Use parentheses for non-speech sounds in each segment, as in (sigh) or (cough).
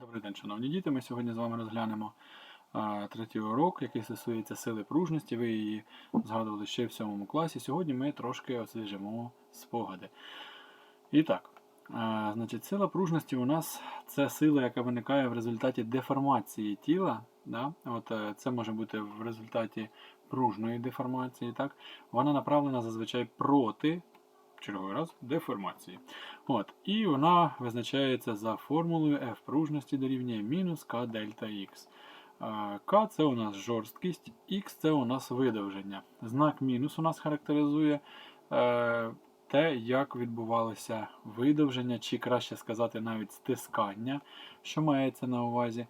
Добрий день, шановні діти. Ми сьогодні з вами розглянемо а, третій урок, який стосується сили пружності. Ви її згадували ще в сьомому класі. Сьогодні ми трошки освіжимо спогади. І так, а, значить, сила пружності у нас це сила, яка виникає в результаті деформації тіла. Да? От, е, це може бути в результаті пружної деформації. Так? Вона направлена зазвичай проти. Черговий раз деформації. От, І вона визначається за формулою F пружності дорівнює мінус К дельта Х. К це у нас жорсткість, Х це у нас видовження. Знак мінус у нас характеризує е, те, як відбувалося видовження, чи краще сказати, навіть стискання, що мається на увазі.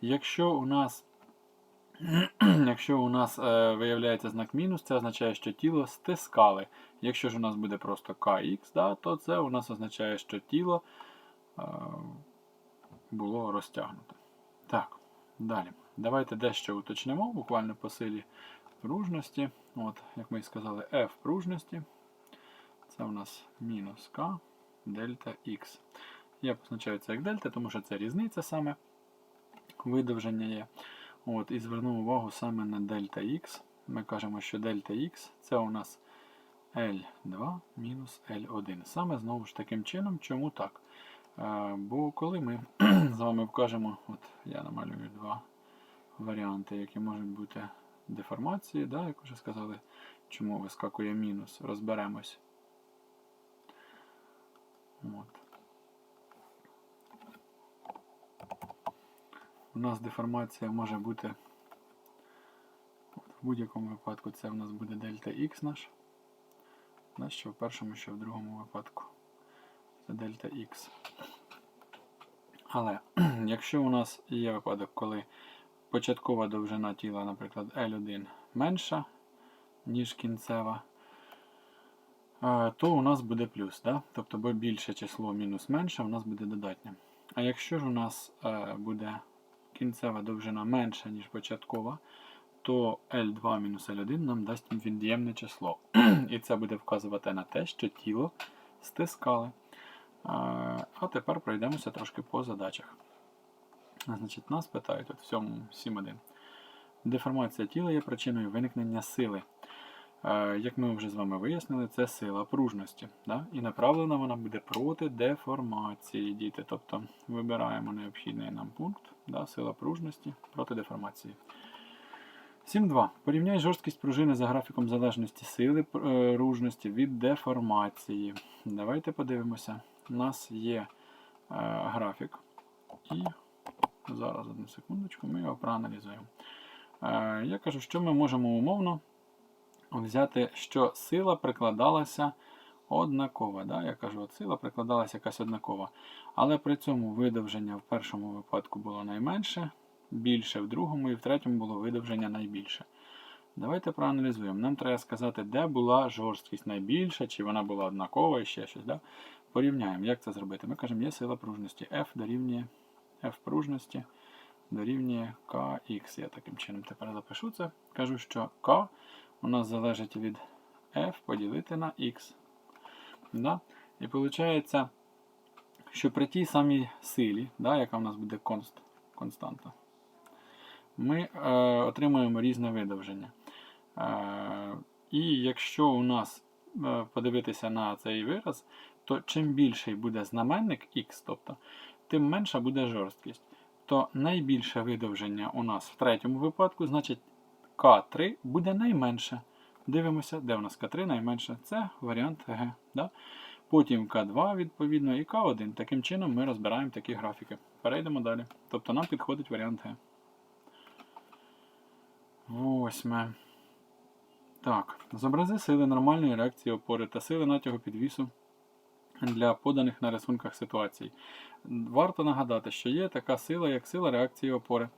Якщо у нас (clears throat) Якщо у нас е, виявляється знак мінус, це означає, що тіло стискали. Якщо ж у нас буде просто KX, да, то це у нас означає, що тіло е, було розтягнуте. Так, далі. Давайте дещо уточнимо, буквально по силі пружності. От, Як ми і сказали, F пружності. Це у нас мінус К дельта Х. Я позначаю це як дельта, тому що це різниця саме видовження є. От, І звернув увагу саме на дельта Х. Ми кажемо, що дельта Х це у нас L2 мінус L1. Саме знову ж таким чином, чому так? Е, бо коли ми (clears throat) з вами вкажемо, от я намалюю два варіанти, які можуть бути деформації, да, як вже сказали, чому вискакує мінус, розберемось. От. У нас деформація може бути в будь-якому випадку це в нас буде дельта Х наш. У що в першому, що в другому випадку. Це дельта Х. Але (clears throat) якщо у нас є випадок, коли початкова довжина тіла, наприклад, L1 менша, ніж кінцева, е, то у нас буде плюс. Да? Тобто більше число мінус менше, у нас буде додатнє. А якщо ж у нас е, буде кінцева довжина менша, ніж початкова, то L2 мінус L1 нам дасть від'ємне число. (clears throat) І це буде вказувати на те, що тіло стискали. А тепер пройдемося трошки по задачах. Значить, Нас питають от в 7.1. Деформація тіла є причиною виникнення сили. Як ми вже з вами вияснили, це сила пружності. Да? І направлена вона буде проти деформації діти. Тобто вибираємо необхідний нам пункт, да? сила пружності проти деформації. 7.2. Порівняй жорсткість пружини за графіком залежності сили пружності від деформації. Давайте подивимося. У нас є е, графік. І зараз одну секундочку, ми його проаналізуємо. Е, я кажу, що ми можемо умовно взяти, що сила прикладалася однакова. Да? Я кажу, от сила прикладалася якась однакова. Але при цьому видовження в першому випадку було найменше, більше в другому і в третьому було видовження найбільше. Давайте проаналізуємо. Нам треба сказати, де була жорсткість найбільша, чи вона була однакова і ще щось. Да? Порівняємо, як це зробити. Ми кажемо, є сила пружності. F дорівнює F пружності дорівнює Kx. Я таким чином тепер запишу це. Кажу, що K у нас залежить від F поділити на X. Да? І виходить, що при тій самій силі, да, яка у нас буде конст, константа, ми е, отримуємо різне видовження. Е, і якщо у нас е, подивитися на цей вираз, то чим більший буде знаменник X, тобто, тим менша буде жорсткість. То найбільше видовження у нас в третьому випадку, значить К3 буде найменше. Дивимося, де у нас К3 найменше. Це варіант Г. Да? Потім К2, відповідно, і К1. Таким чином ми розбираємо такі графіки. Перейдемо далі. Тобто нам підходить варіант Г. Восьме. Так. Зобрази сили нормальної реакції опори та сили натягу підвісу для поданих на рисунках ситуацій. Варто нагадати, що є така сила, як сила реакції опори.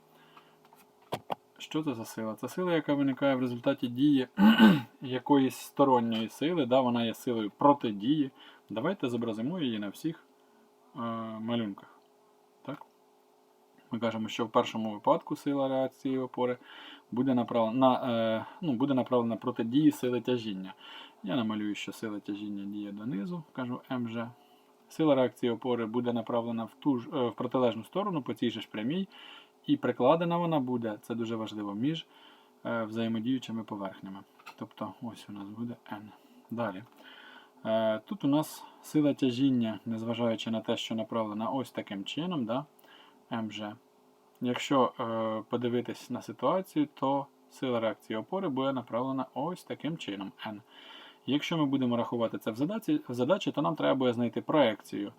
Що це за сила? Це сила, яка виникає в результаті дії (clears throat) якоїсь сторонньої сили, да, вона є силою протидії. Давайте зобразимо її на всіх е, малюнках. Так? Ми кажемо, що в першому випадку сила реакції опори буде направлена на, е, ну, буде направлена проти сили тяжіння. Я намалюю, що сила тяжіння діє донизу, кажу МЖ. Сила реакції опори буде направлена в, ту ж, е, в протилежну сторону по цій же ж прямій, і прикладена вона буде, це дуже важливо, між е, взаємодіючими поверхнями. Тобто ось у нас буде N. Далі. Е, Тут у нас сила тяжіння, незважаючи на те, що направлена ось таким чином, да, МЖ. Якщо е, подивитись на ситуацію, то сила реакції опори буде направлена ось таким чином N. Якщо ми будемо рахувати це в задачі, в задачі то нам треба буде знайти проекцію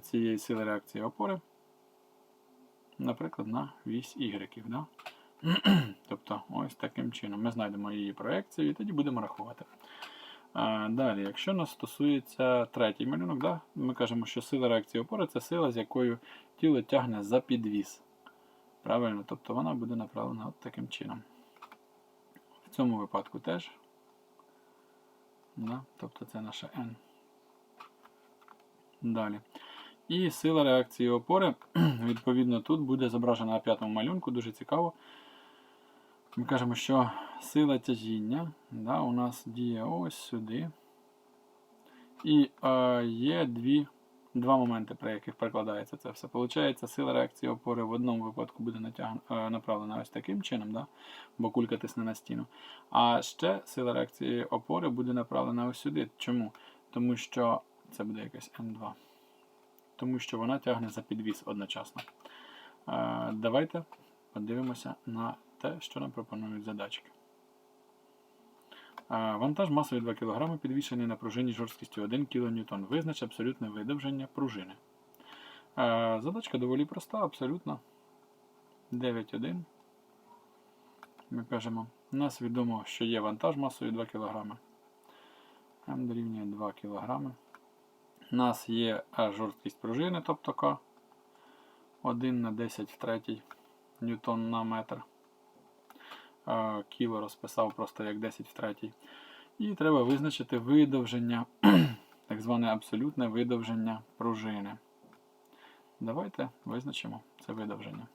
цієї сили реакції опори, наприклад, на вісь Y. Да? (clears throat) тобто ось таким чином ми знайдемо її проекцію і тоді будемо рахувати. Далі, якщо нас стосується третій малюнок, да, ми кажемо, що сила реакції опори це сила, з якою тіло тягне за підвіс. Правильно, тобто вона буде направлена от таким чином. В цьому випадку теж. Да, тобто це наша N. Далі. І сила реакції опори, (clears throat) відповідно, тут буде зображена на п'ятому малюнку, дуже цікаво. Ми кажемо, що сила тяжіння да, у нас діє ось сюди. І е, є дві, два моменти, при яких перекладається це все. Получається, сила реакції опори в одному випадку буде натягн... е, направлена ось таким чином, да, бо кулька тисне на стіну. А ще сила реакції опори буде направлена ось сюди. Чому? Тому що це буде якась М2. Тому що вона тягне за підвіс одночасно. Е, давайте подивимося на те, що нам пропонують задачки. Вантаж масою 2 кг підвішений на пружині жорсткістю 1 кН. Визнач абсолютне видовження пружини. Задачка доволі проста, абсолютно. 9,1. Ми кажемо, у нас відомо, що є вантаж масою 2 кг. М дорівнює 2 кг. У нас є а, жорсткість пружини, тобто К. 1 на 10 в третій ньютон на метр. А, Кіло розписав просто як 10 в третій. І треба визначити видовження, (clears throat) так зване абсолютне видовження пружини. Давайте визначимо це видовження.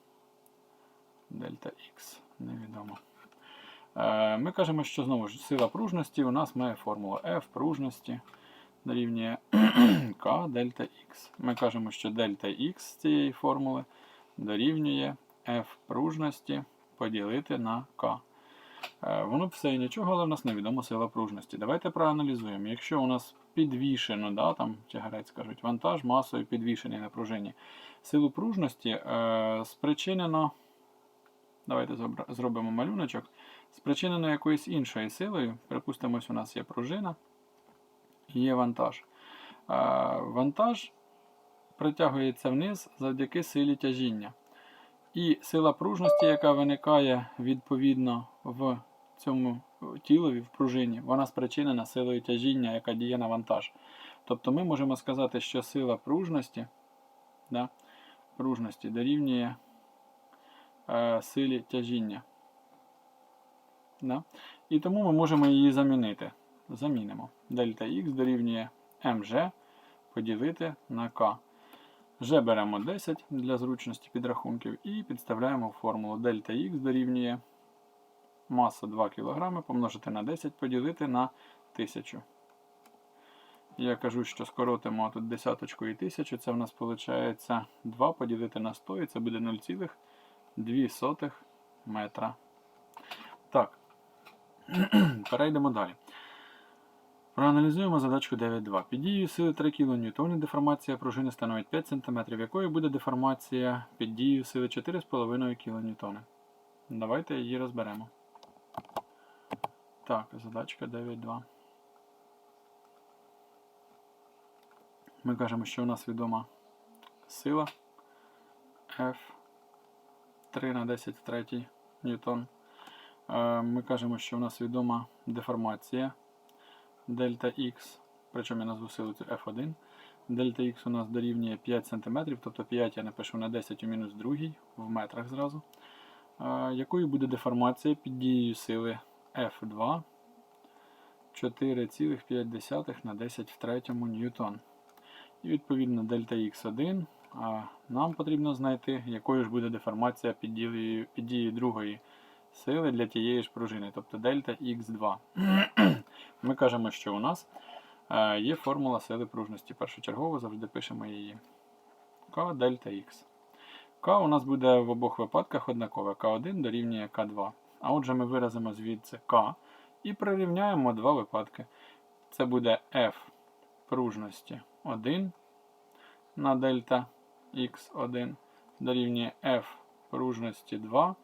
Дельта Х невідомо. Е, Ми кажемо, що знову ж сила пружності у нас має формулу F пружності дорівнює (clears throat) К дельта Х. Ми кажемо, що дельта Х з цієї формули дорівнює F пружності поділити на К. Е, Воно все і нічого, але в нас невідома сила пружності. Давайте проаналізуємо. Якщо у нас підвішено, да, там тягарець кажуть, вантаж масою підвішений на пружині. Силу пружності е, спричинено. Давайте зробимо малюночок. Спричинено якоюсь іншою силою. Припустимо, у нас є пружина є вантаж. Вантаж притягується вниз завдяки силі тяжіння. І сила пружності, яка виникає відповідно в цьому тілові, в пружині, вона спричинена силою тяжіння, яка діє на вантаж. Тобто ми можемо сказати, що сила пружності, да, пружності дорівнює е, силі тяжіння. Да? І тому ми можемо її замінити. Замінимо. Дельта Х дорівнює МЖ поділити на К. Вже беремо 10 для зручності підрахунків і підставляємо формулу дельта Х дорівнює маса 2 кг помножити на 10 поділити на 1000. Я кажу, що скоротимо тут десяточку і 1000, це в нас виходить 2 поділити на 100, і це буде 0,2 метра. Так, (clears throat) перейдемо далі. Проаналізуємо задачку 9.2. Під дією сили 3 кН деформація пружини становить 5 см, якою буде деформація під дією сили 4,5 кН. Давайте її розберемо. Так, задачка 9.2. Ми кажемо, що у нас відома сила F 3 на 10 в 3 ньютон. Е, Ми кажемо, що у нас відома деформація дельта X, причому я назву силу цю F1. Дельта X у нас дорівнює 5 см, тобто 5 я напишу на 10 у мінус 2 в метрах зразу. Якою буде деформація під дією сили F2 4,5 на 10 в 3 ньютон. І відповідно дельта X1. А нам потрібно знайти, якою ж буде деформація під дією, під дією другої сили для тієї ж пружини, тобто дельта X2. Ми кажемо, що у нас Е, Є формула сили пружності. Першочергово завжди пишемо її. К дельта Х. К у нас буде в обох випадках однакове. К1 дорівнює К2. А отже, ми виразимо звідси К і прирівняємо два випадки. Це буде F пружності 1 на дельта Х1 дорівнює F пружності 2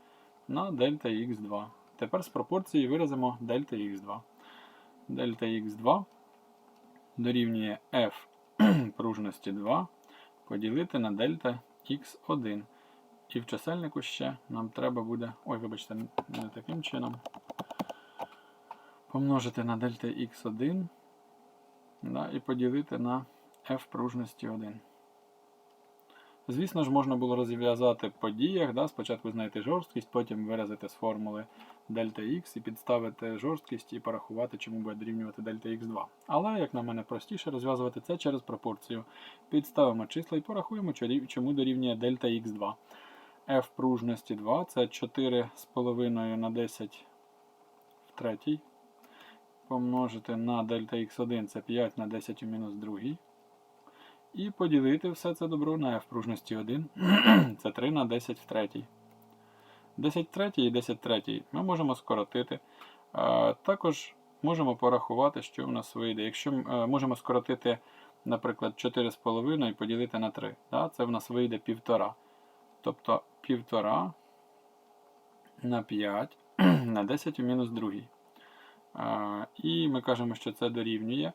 на дельта Х2. Тепер з пропорції виразимо дельта Х2. Дельта Х2 дорівнює F (clears throat) пружності 2 поділити на дельта Х1. І в чисельнику ще нам треба буде. Ой, вибачте, не таким чином. Помножити на дельта Х1 да, і поділити на F пружності 1. Звісно ж, можна було розв'язати по діях, да, спочатку знайти жорсткість, потім виразити з формули дельта Х і підставити жорсткість і порахувати, чому буде дорівнювати дельта Х2. Але, як на мене, простіше розв'язувати це через пропорцію. Підставимо числа і порахуємо, чому дорівнює дельта Х2. F пружності 2 це 4,5 на 10 в третій. Помножити на дельта Х1 це 5 на 10 у мінус другій. І поділити все це добро на f пружності 1. це 3 на 10 в третій. 10 третій і 10 третій ми можемо скоротити. Також можемо порахувати, що в нас вийде. Якщо е, можемо скоротити, наприклад, 4,5 і поділити на 3. Да? Це в нас вийде 1,5. Тобто 1,5 на 5 (clears throat) на 10 у мінус другій. А, І ми кажемо, що це дорівнює.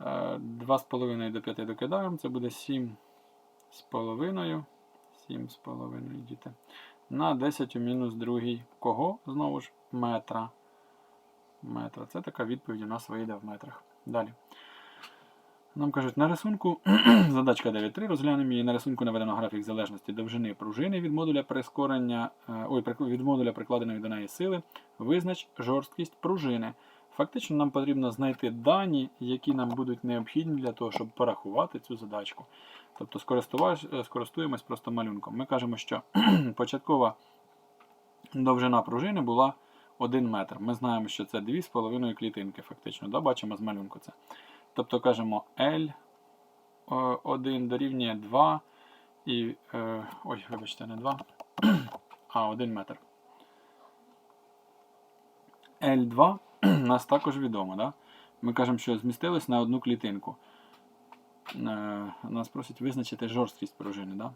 Е, 2,5 до 5 докидаємо, це буде 7,5. 7,5 діти. На 10 у мінус другий. Кого? Знову ж метра. Метра. Це така відповідь у нас вийде в метрах. Далі. Нам кажуть, на рисунку (clears throat) задачка 9.3 розглянемо її. На рисунку наведено графік залежності довжини пружини від модуля прискорення, е, ой, від модуля прикладеної до неї сили. Визнач жорсткість пружини. Фактично нам потрібно знайти дані, які нам будуть необхідні для того, щоб порахувати цю задачку. Тобто е, скористуємось просто малюнком. Ми кажемо, що (clears throat) початкова довжина пружини була 1 метр. Ми знаємо, що це 2,5 клітинки, фактично. Да? Бачимо з малюнку це. Тобто кажемо L1 дорівнює 2 і. Е, ой, вибачте, не 2, (clears throat) а 1 метр. L2 (clears throat) нас також відомо. Да? Ми кажемо, що змістились на одну клітинку. Е, нас просять визначити жорсткість пружини. Да?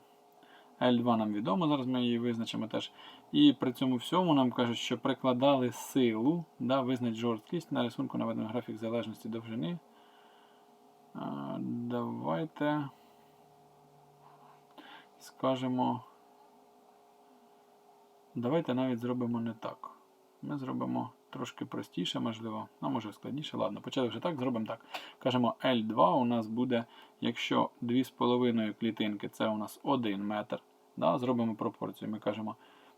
L2 нам відомо, зараз ми її визначимо теж. І при цьому всьому нам кажуть, що прикладали силу, да, визнач жорсткість на рисунку наведено графік залежності довжини. Е, Давайте скажемо. Давайте навіть зробимо не так. Ми зробимо трошки простіше, можливо, а може складніше. Ладно, почали вже так, зробимо так. Кажемо L2 у нас буде, якщо 2,5 клітинки це у нас 1 метр. Да, Зробимо пропорцію. Ми кажемо,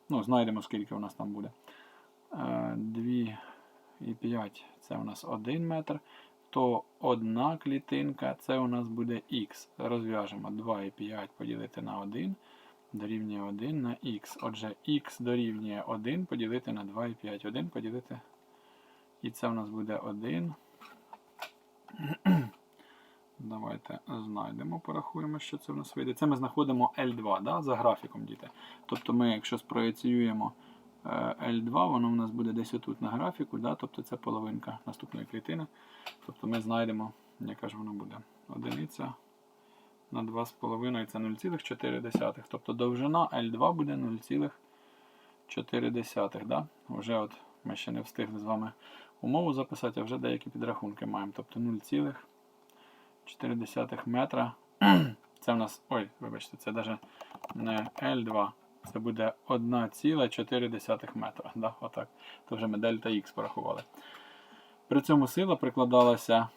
ну, знайдемо, скільки у нас там буде. 2,5 це у нас 1 метр. То одна клітинка це у нас буде х. Розв'яжемо 2,5 поділити на 1 дорівнює 1 на х. Отже, х дорівнює 1 поділити на 2,5. 1 поділити. І це у нас буде 1. (clears throat) Давайте знайдемо, порахуємо, що це в нас вийде. Це ми знаходимо L2 да, за графіком, діти. Тобто ми, якщо спроєціюємо е, L2, воно в нас буде десь отут на графіку, да, тобто це половинка наступної клітини. Тобто ми знайдемо, яка ж воно буде, одиниця на 2,5 це 0,4. Тобто довжина L2 буде 0,4. Да? Вже от ми ще не встигли з вами умову записати, а вже деякі підрахунки маємо. Тобто 0,4 метра. (clears throat) Це в нас. Ой, вибачте, це навіть не L2. Це буде 1,4 метра. Да? Отак. То вже ми дельта Х порахували. При цьому сила прикладалася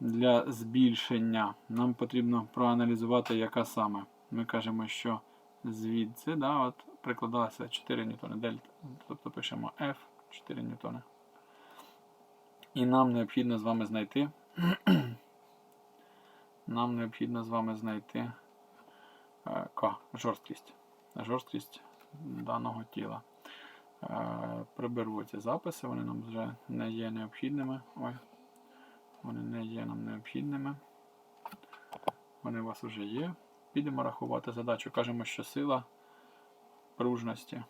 для збільшення. Нам потрібно проаналізувати, яка саме. Ми кажемо, що звідси да, от, прикладалося 4 ньютони дельта. Тобто пишемо F 4 ньютони. І нам необхідно з вами знайти. (clears throat) Нам необхідно з вами знайти е, К, жорсткість. Жорсткість даного тіла. Е, Приберу ці записи, вони нам вже не є необхідними. Ой, Вони не є нам необхідними. Вони у вас вже є. Підемо рахувати задачу. Кажемо, що сила пружності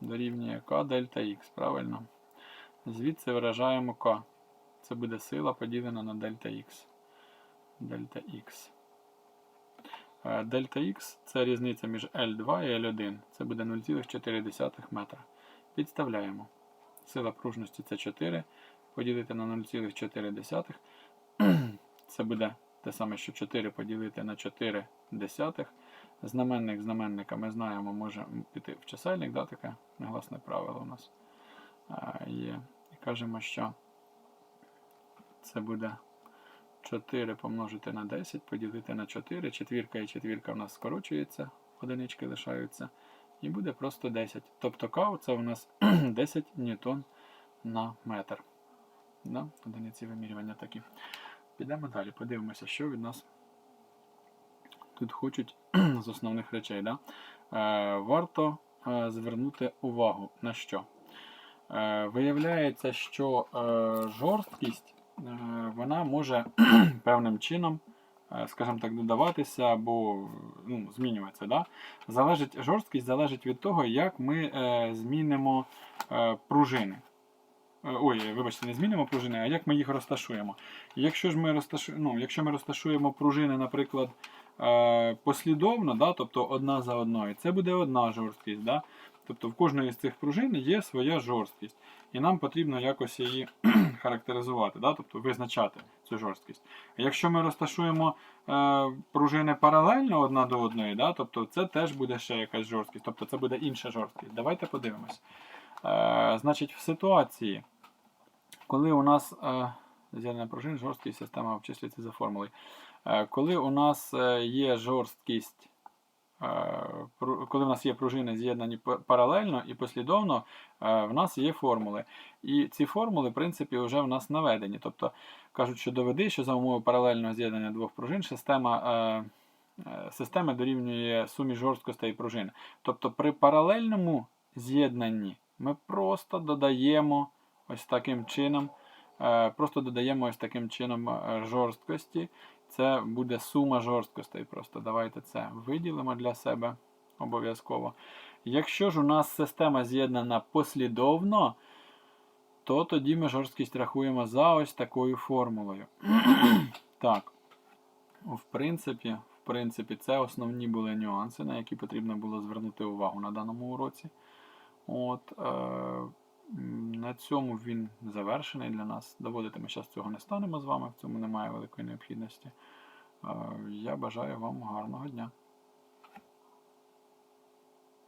дорівнює К дельта Х, правильно? Звідси виражаємо К. Це буде сила поділена на дельта Х. Дельта Х. Е, Дельта Х це різниця між L2 і L1. Це буде 0,4 метра. Підставляємо. Сила пружності це 4. Поділити на 0,4. Це буде те саме, що 4 поділити на 4 десятих. Знаменник знаменника ми знаємо, може піти в чисельник, да, таке негласне правило у нас є. І кажемо, що це буде 4 помножити на 10, поділити на 4. Четвірка і четвірка в нас скорочується, одинички лишаються. І буде просто 10. Тобто К це у нас (clears throat) 10 ньютон на метр. Да? Одиниці вимірювання такі. Підемо далі, подивимося, що від нас тут хочуть (clears throat) з основних речей. Да? Е, варто е, звернути увагу на що. Е, виявляється, що е, жорсткість е, вона може (clears throat) певним чином, е, скажімо так, додаватися або ну, змінюватися. Да? Залежить, жорсткість залежить від того, як ми е, змінимо е, пружини. Е, Ой, вибачте, не змінимо пружини, а як ми їх розташуємо. Якщо ж ми розташуємо, ну, якщо ми розташуємо пружини, наприклад, е, послідовно, да, тобто одна за одною, це буде одна жорсткість. Да? Тобто в кожної з цих пружин є своя жорсткість. І нам потрібно якось її (clears throat) характеризувати, да? тобто визначати цю жорсткість. А якщо ми розташуємо е, пружини паралельно одна до одної, да? тобто це теж буде ще якась жорсткість, тобто це буде інша жорсткість. Давайте подивимось. Е, значить, в ситуації, коли у нас е, пружин, жорсткість система обчислюється за формулою. Е, коли у нас е, є жорсткість, е, коли у нас є пружини з'єднані паралельно і послідовно, е, в нас є формули. І ці формули, в принципі, вже в нас наведені. Тобто кажуть, що доведи, що за умови паралельного з'єднання двох пружин система. Е, е, Система дорівнює сумі жорсткостей пружин. Тобто при паралельному з'єднанні ми просто додаємо ось таким чином, е, просто додаємо ось таким чином е, жорсткості. Це буде сума жорсткостей. Просто давайте це виділимо для себе обов'язково. Якщо ж у нас система з'єднана послідовно, то тоді ми жорсткість рахуємо за ось такою формулою. (clears throat) так. В принципі, в принципі, це основні були нюанси, на які потрібно було звернути увагу на даному уроці. От, е, на цьому він завершений для нас. Доводити ми зараз цього не станемо з вами, в цьому немає великої необхідності. Е, я бажаю вам гарного дня.